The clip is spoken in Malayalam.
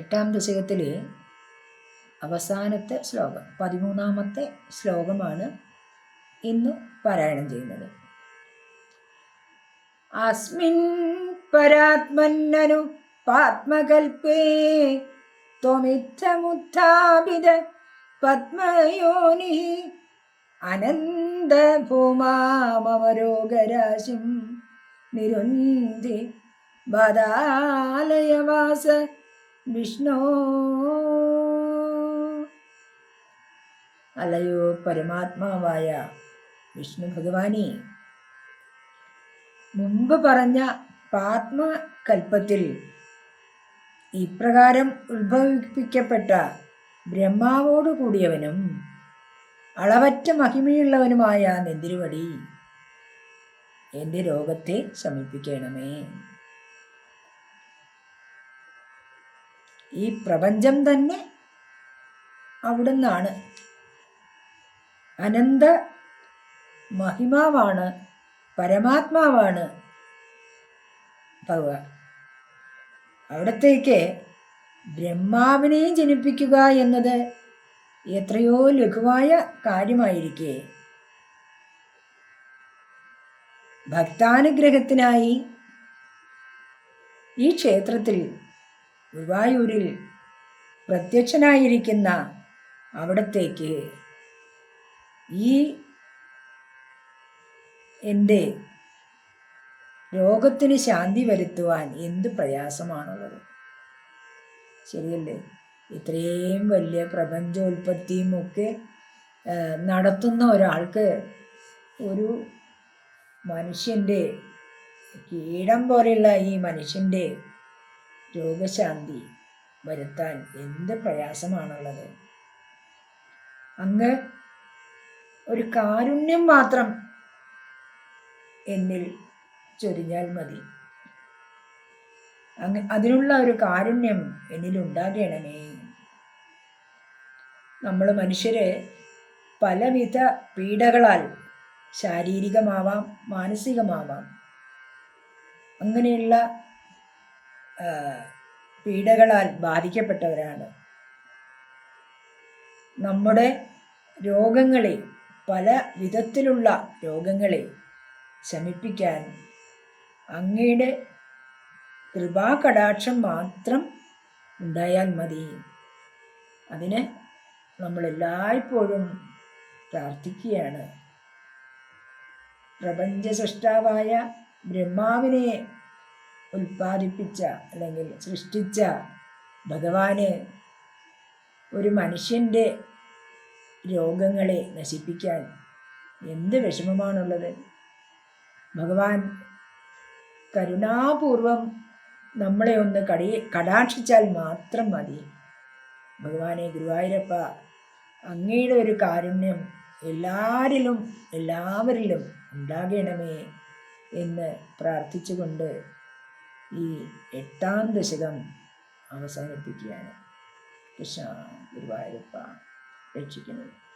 എട്ടാം ദശകത്തിലെ അവസാനത്തെ ശ്ലോകം പതിമൂന്നാമത്തെ ശ്ലോകമാണ് ഇന്ന് പാരായണം ചെയ്യുന്നത്. അസ്മിൻ പരാത്മന്നനു പാത്മകൽപ്പേ ത്വമിത്തമുത്ഥാപിത പത്മയോനി അനന്തഭൂമാമരോഗരാശിം നിരുന്തി ബദാലയവാസ വിഷ്ണോ. അല്ലയോ പരമാത്മാവായ വിഷ്ണു ഭഗവാനെ. മുമ്പ് പറഞ്ഞ പാത്മകൽപ്പത്തിൽ ഇപ്രകാരം ഉത്ഭവിപ്പിക്കപ്പെട്ട ബ്രഹ്മാവോട് കൂടിയവനും അളവറ്റ മഹിമയുള്ളവനുമായ നെന്തിരുവടി എന്റെ രോഗത്തെ ശമിപ്പിക്കണമേ. ഈ പ്രപഞ്ചം തന്നെ അവിടുന്നാണ്. അനന്ത മഹിമാവാണ് പരമാത്മാവാണ് ഭഗവാൻ. അവിടത്തേക്ക് ബ്രഹ്മാവിനെയും ജനിപ്പിക്കുക എന്നത് എത്രയോ ലഘുവായ കാര്യമായിരിക്കെ. ഭക്താനുഗ്രഹത്തിനായി ഈ ക്ഷേത്രത്തിൽ ഗുരുവായൂരിൽ പ്രത്യക്ഷനായിരിക്കുന്ന അവിടത്തേക്ക് ഈ എന്റെ രോഗത്തിന് ശാന്തി വരുത്തുവാൻ എന്ത് പ്രയാസമാണുള്ളത്? ശരിയല്ലേ? ഇത്രയും വലിയ പ്രപഞ്ചോൽപത്തിയും ഒക്കെ നടത്തുന്ന ഒരാൾക്ക് ഒരു മനുഷ്യന്റെ കീടം പോലെയുള്ള ഈ മനുഷ്യന്റെ രോഗശാന്തി വരുത്താൻ എന്ത് പ്രയാസമാണുള്ളത്? അങ്ങ് ഒരു കാരുണ്യം മാത്രം എന്നിൽ ചൊരിഞ്ഞാൽ മതി. അങ്ങ് അതിനുള്ള ഒരു കാരുണ്യം എന്നിൽ എന്നിലുണ്ടാകണമേ നമ്മൾ മനുഷ്യരെ പലവിധ പീഡകളാൽ ശാരീരികമാവാം മാനസികമാവാം. അങ്ങനെയുള്ള പീഡകളാൽ ബാധിക്കപ്പെട്ടവരാണ്. നമ്മുടെ രോഗങ്ങളെ പല വിധത്തിലുള്ള രോഗങ്ങളെ ശമിപ്പിക്കാൻ അങ്ങയുടെ കൃപാകടാക്ഷം മാത്രം ഉണ്ടായാൽ മതി. അതിന് നമ്മളെല്ലായ്പ്പോഴും പ്രാർത്ഥിക്കുകയാണ്. പ്രപഞ്ച സൃഷ്ടാവായ ബ്രഹ്മാവിനെ ഉൽപ്പാദിപ്പിച്ച അല്ലെങ്കിൽ സൃഷ്ടിച്ച ഭഗവാന് ഒരു മനുഷ്യന്റെ രോഗങ്ങളെ നശിപ്പിക്കാൻ എന്ത് വിഷമമാണുള്ളത്? ഭഗവാൻ കരുണാപൂർവം നമ്മളെ ഒന്ന് കടി കടാക്ഷിച്ചാൽ മാത്രം മതി. ഭഗവാനെ ഗുരുവായൂരപ്പ അങ്ങയുടെ ഒരു കാരുണ്യം എല്ലാരിലും എല്ലാവരിലും ഉണ്ടാകണമേ എന്ന് പ്രാർത്ഥിച്ചുകൊണ്ട് ഈ എട്ടാം ദശകം അവസാനിപ്പിക്കുകയാണ്. കൃഷ്ണ ഗുരുവായൂരപ്പ രക്ഷിക്കുന്നത്.